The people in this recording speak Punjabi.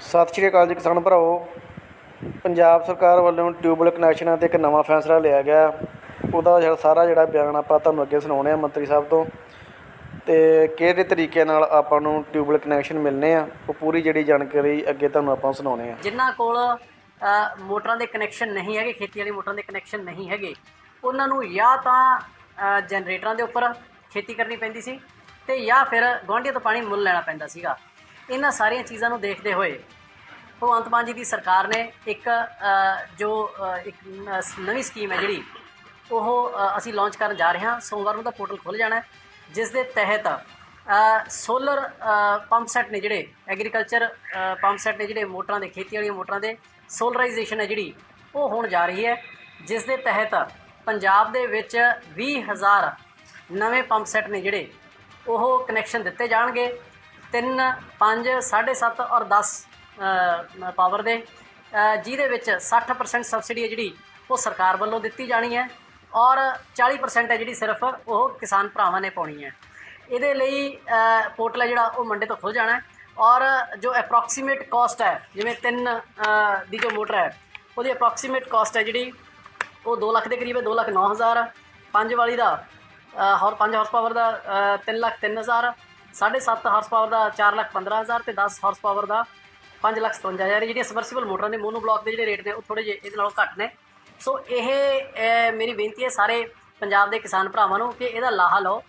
ਸਤਿ ਸ਼੍ਰੀ ਅਕਾਲ ਜੀ ਕਿਸਾਨ ਭਰਾਓ ਪੰਜਾਬ ਸਰਕਾਰ ਵੱਲੋਂ ਟਿਊਬਵੈੱਲ ਕਨੈਕਸ਼ਨਾਂ ਤੇ ਇੱਕ ਨਵਾਂ ਫੈਸਲਾ ਲਿਆ ਗਿਆ। ਉਹਦਾ ਜਿਹੜਾ ਸਾਰਾ ਜਿਹੜਾ ਬਿਆਨ ਆਪਾਂ ਤੁਹਾਨੂੰ ਅੱਗੇ ਸੁਣਾਉਣੇ ਆ ਮੰਤਰੀ ਸਾਹਿਬ ਤੋਂ। ਤੇ ਕਿਹੜੇ ਤਰੀਕੇ ਨਾਲ ਆਪਾਂ ਨੂੰ ਟਿਊਬਵੈੱਲ ਕਨੈਕਸ਼ਨ ਮਿਲਨੇ ਆ, ਉਹ ਪੂਰੀ ਜਿਹੜੀ ਜਾਣਕਾਰੀ ਅੱਗੇ ਤੁਹਾਨੂੰ ਆਪਾਂ ਸੁਣਾਉਣੇ ਆ। ਜਿਨ੍ਹਾਂ ਕੋਲ ਮੋਟਰਾਂ ਦੇ ਕਨੈਕਸ਼ਨ ਨਹੀਂ ਹੈਗੇ, ਖੇਤੀ ਵਾਲੀ ਮੋਟਰਾਂ ਦੇ ਕਨੈਕਸ਼ਨ ਨਹੀਂ ਹੈਗੇ, ਉਹਨਾਂ ਨੂੰ ਜਾਂ ਤਾਂ ਜਨਰੇਟਰਾਂ ਦੇ ਉੱਪਰ ਖੇਤੀ ਕਰਨੀ ਪੈਂਦੀ ਸੀ ਤੇ ਜਾਂ ਫਿਰ ਗੁਆਂਢੀਆਂ ਤੋਂ ਪਾਣੀ ਮੁੱਲ ਲੈਣਾ ਪੈਂਦਾ ਸੀਗਾ। ਇਹਨਾਂ ਸਾਰੀਆਂ ਚੀਜ਼ਾਂ ਨੂੰ ਦੇਖਦੇ ਹੋਏ ਭਗਵੰਤ ਮਾਨ ਜੀ ਦੀ ਸਰਕਾਰ ਨੇ ਇੱਕ ਜੋ ਇੱਕ ਨਵੀਂ ਸਕੀਮ ਹੈ ਜਿਹੜੀ, ਉਹ ਅਸੀਂ ਲਾਂਚ ਕਰਨ ਜਾ ਰਹੇ ਹਾਂ। ਸੋਮਵਾਰ ਨੂੰ ਦਾ ਪੋਰਟਲ ਖੁੱਲ੍ਹ ਜਾਣਾ ਜਿਸ ਦੇ ਤਹਿਤ ਸੋਲਰ ਪੰਪ ਸੈਟ ਨੇ ਜਿਹੜੇ, ਐਗਰੀਕਲਚਰ ਪੰਪ ਸੈਟ ਨੇ ਜਿਹੜੇ ਮੋਟਰਾਂ ਦੇ, ਖੇਤੀ ਵਾਲੀਆਂ ਮੋਟਰਾਂ ਦੇ, ਸੋਲਰਾਈਜੇਸ਼ਨ ਹੈ ਜਿਹੜੀ, ਉਹ ਹੋਣ ਜਾ ਰਹੀ ਹੈ। ਜਿਸ ਦੇ ਤਹਿਤ ਪੰਜਾਬ ਦੇ ਵਿੱਚ 20000 ਨਵੇਂ ਪੰਪ ਸੈਟ ਨੇ ਜਿਹੜੇ, ਉਹ ਕਨੈਕਸ਼ਨ ਦਿੱਤੇ ਜਾਣਗੇ। 3 5 7.5 ਔਰ 10 ਪਾਵਰ ਦੇ। ਜਿਹਦੇ ਵਿੱਚ 60% ਸਬਸਿਡੀ ਹੈ ਜਿਹੜੀ ਉਹ ਸਰਕਾਰ ਵੱਲੋਂ ਦਿੱਤੀ ਜਾਣੀ ਹੈ ਔਰ 40% ਹੈ ਜਿਹੜੀ ਸਿਰਫ ਉਹ ਕਿਸਾਨ ਭਰਾਵਾਂ ਨੇ ਪਾਉਣੀ ਹੈ। ਇਹਦੇ ਲਈ ਪੋਰਟਲ ਹੈ ਜਿਹੜਾ ਉਹ ਮੰਡੇ ਤੋਂ ਖੁੱਲ ਜਾਣਾ ਔਰ ਜੋ ਅਪਰੋਕਸੀਮੇਟ ਕਾਸਟ ਹੈ ਜਿਵੇਂ 3 ਦੀ ਜੋ ਮੋਟਰ ਹੈ ਉਹਦੀ ਅਪਰੋਕਸੀਮੇਟ ਕਾਸਟ ਹੈ ਜਿਹੜੀ ਉਹ 2 ਲੱਖ ਦੇ ਕਰੀਬ ਹੈ 2 ਲੱਖ 9000 ਪੰਜ ਵਾਲੀ ਦਾ ਅ, ਹੋਰ 5 ਹਾਰਸ ਪਾਵਰ ਦਾ 3 ਲੱਖ 3000 7.5 ਹਾਰਸ ਪਾਵਰ ਦਾ 4 ਲੱਖ 15000 ਤੇ 10 ਹਾਰਸ ਪਾਵਰ ਦਾ 5 ਲੱਖ 57000 ਜਿਹੜੀਆਂ ਸਬਮਰਸੀਬਲ ਮੋਟਰਾਂ ਦੇ ਮੋਨੋ ਬਲਾਕ ਦੇ ਜਿਹੜੇ ਰੇਟ ਨੇ, ਉਹ ਥੋੜੇ ਜਿਹੇ ਇਹਦੇ ਨਾਲੋਂ ਘੱਟ ਨੇ। ਸੋ ਇਹ ਮੇਰੀ ਬੇਨਤੀ ਹੈ ਸਾਰੇ ਪੰਜਾਬ ਦੇ ਕਿਸਾਨ ਭਰਾਵਾਂ ਨੂੰ ਕਿ ਇਹਦਾ ਲਾਹਾ ਲਓ।